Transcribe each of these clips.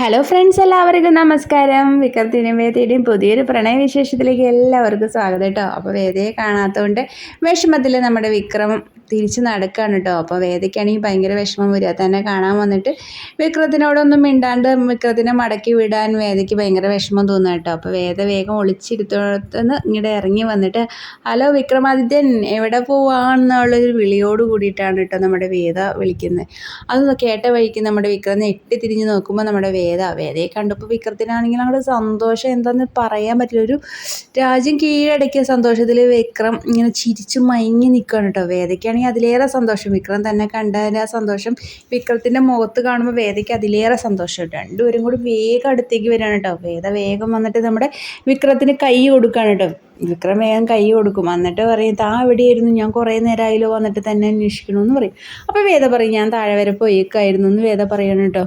Hello friends എല്ലാവർക്കും നമസ്കാരം. വിക്രത്തിനും വേദയുടെയും പുതിയൊരു പ്രണയവിശേഷത്തിലേക്ക് എല്ലാവർക്കും സ്വാഗതം കേട്ടോ. അപ്പോൾ വേദയെ കാണാത്തതുകൊണ്ട് വിഷമത്തിൽ നമ്മുടെ വിക്രം തിരിച്ച് നടക്കുകയാണ് കേട്ടോ അപ്പോൾ വേദയ്ക്കാണെങ്കിൽ ഭയങ്കര വിഷമം വരിക. തന്നെ കാണാൻ വന്നിട്ട് വിക്രത്തിനോടൊന്നും മിണ്ടാണ്ട് വിക്രത്തിനെ മടക്കി വിടാൻ വേദയ്ക്ക് ഭയങ്കര വിഷമം തോന്നുക കേട്ടോ അപ്പോൾ വേദ വേഗം ഒളിച്ചിരുത്തോടത്തുനിന്ന് ഇങ്ങോട്ട് ഇറങ്ങി വന്നിട്ട് ഹലോ വിക്രമാദിത്യൻ എവിടെ പോവാന്നുള്ളൊരു വിളിയോട് കൂടിയിട്ടാണ് കേട്ടോ നമ്മുടെ വേദ വിളിക്കുന്നത് അത് കേട്ട വഴിക്ക് നമ്മുടെ വിക്രം നെട്ടി തിരിഞ്ഞ് നോക്കുമ്പോൾ നമ്മുടെ വേദ വേദയെ കണ്ടപ്പോൾ വിക്രത്തിനാണെങ്കിൽ അങ്ങോട്ട് സന്തോഷം എന്താണെന്ന് പറയാൻ പറ്റില്ല. ഒരു രാജ്യം കീഴടക്കിയ സന്തോഷത്തിൽ വിക്രം ഇങ്ങനെ ചിരിച്ചു മയങ്ങി നിൽക്കുകയാണ് കേട്ടോ വേദയ്ക്കാണെങ്കിൽ അതിലേറെ സന്തോഷം. വിക്രം തന്നെ കണ്ടതിന്റെ ആ സന്തോഷം. വിക്രത്തിന്റെ മുഖത്ത് കാണുമ്പോൾ വേദയ്ക്ക് അതിലേറെ സന്തോഷം. രണ്ടുപേരും കൂടി വേഗം അടുത്തേക്ക് വരികയാണ് കേട്ടോ. വേദ വേഗം വന്നിട്ട് നമ്മുടെ വിക്രത്തിന് കൈ കൊടുക്കുകയാണ് കേട്ടോ. വിക്രം വേഗം കൈ കൊടുക്കും. എന്നിട്ട് പറയും താ എവിടെയായിരുന്നു ഞാൻ കുറേ നേരമായാലോ വന്നിട്ട് തന്നെ അന്വേഷിക്കണമെന്ന് പറയും. അപ്പോൾ വേദ പറയും ഞാൻ താഴെ വരെ പോയേക്കായിരുന്നു എന്ന് വേദ പറയണം കേട്ടോ.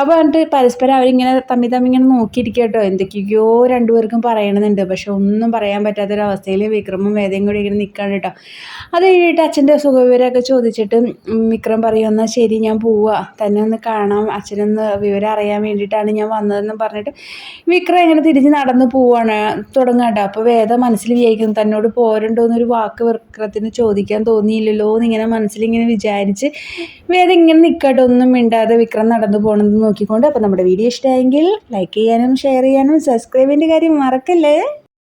അപ്പോൾ എന്നിട്ട് പരസ്പരം അവരിങ്ങനെ തമ്മി തമ്മി ഇങ്ങനെ നോക്കിയിരിക്കുക കേട്ടോ. എന്തൊക്കെയോ രണ്ടുപേർക്കും പറയണമെന്നുണ്ട് പക്ഷെ ഒന്നും പറയാൻ പറ്റാത്തൊരവസ്ഥയിൽ വിക്രമും വേദയും കൂടി ഇങ്ങനെ നിൽക്കുകയാണ് കേട്ടോ. അത് കഴിഞ്ഞിട്ട് അച്ഛന്റെ സുഖവിവരമൊക്കെ ചോദിച്ചിട്ട് വിക്രം പറയും എന്നാൽ ശരി ഞാൻ പോവുക തന്നെ ഒന്ന് കാണാം. അച്ഛനൊന്ന് വിവരം അറിയാൻ വേണ്ടിയിട്ടാണ് ഞാൻ വന്നതെന്ന് പറഞ്ഞിട്ട് വിക്രം ഇങ്ങനെ തിരിഞ്ഞ് നടന്ന് പോവാണ്. തുടങ്ങാട്ടോ അപ്പോൾ വേദ മനസ്സിൽ വിചാരിക്കുന്നു തന്നോട് പോരണ്ടോ എന്നൊരു വാക്ക് വൃക്രത്തിന് ചോദിക്കാൻ തോന്നിയില്ലല്ലോ എന്നിങ്ങനെ മനസ്സിലിങ്ങനെ വിചാരിച്ച് വേദ ഇങ്ങനെ നിൽക്കട്ടെ ഒന്നും മിണ്ടാതെ വിക്രം നടന്നു പോകണമെന്ന് നോക്കിക്കൊണ്ട്. അപ്പോൾ നമ്മുടെ വീഡിയോ ഇഷ്ടമായെങ്കിൽ ലൈക്ക് ചെയ്യാനും ഷെയർ ചെയ്യാനും സബ്സ്ക്രൈബിന്റെ കാര്യം മറക്കല്ലേ?